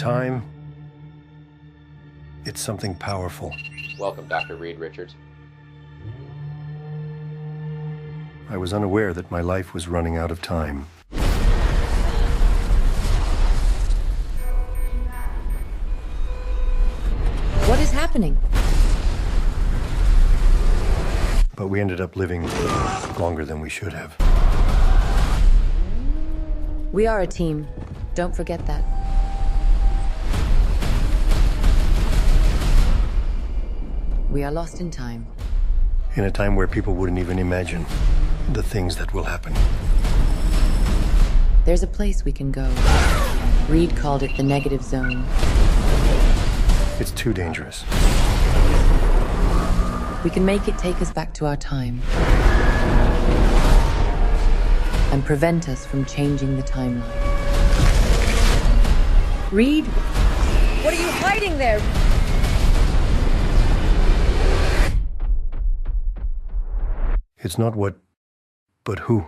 Time, it's something powerful. Welcome, Dr. Reed Richards. I was unaware that my life was running out of time. What is happening? But we ended up living longer than we should have. We are a team. Don't forget that. We are lost in time. In a time where people wouldn't even imagine the things that will happen. There's a place we can go. Reed called it the negative zone. It's too dangerous. We can make it take us back to our time. And prevent us from changing the timeline. Reed? What are you hiding there? It's not what, but who.